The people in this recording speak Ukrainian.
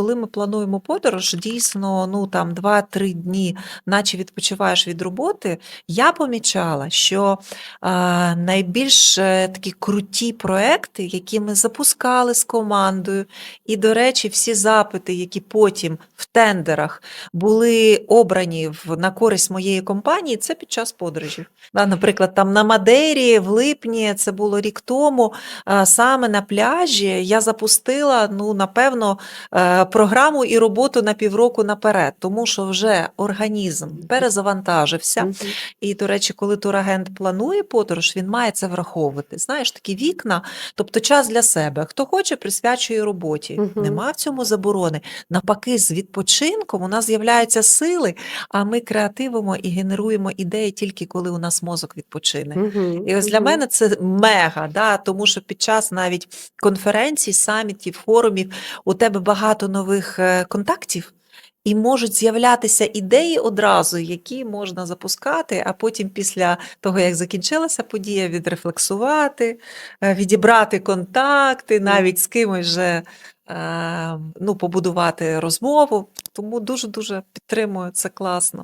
Коли ми плануємо подорож, дійсно, ну там 2-3 дні, наче відпочиваєш від роботи, я помічала, що а, найбільш е, такі круті проекти, які ми запускали з командою, і, до речі, всі запити, які потім в тендерах були обрані в, на користь моєї компанії, це під час подорожів. Да, наприклад, там на Мадейрі в липні, це було рік тому, а, саме на пляжі я запустила, ну, напевно, е, програму і роботу на півроку наперед, тому що вже організм перезавантажився. І, до речі, коли турагент планує подорож, він має це враховувати. Знаєш, такі вікна, тобто час для себе. Хто хоче, присвячує роботі. Нема в цьому заборони. Навпаки, з відпочинком у нас з'являються сили, а ми креативимо і генеруємо ідеї тільки коли у нас мозок відпочине. І ось для мене це мега, да, тому що під час навіть конференцій, самітів, форумів у тебе багато нових е, контактів. І можуть з'являтися ідеї одразу, які можна запускати, а потім після того, як закінчилася подія, відрефлексувати, е, відібрати контакти, навіть з кимось вже е, ну, побудувати розмову. Тому дуже-дуже підтримую, це класно.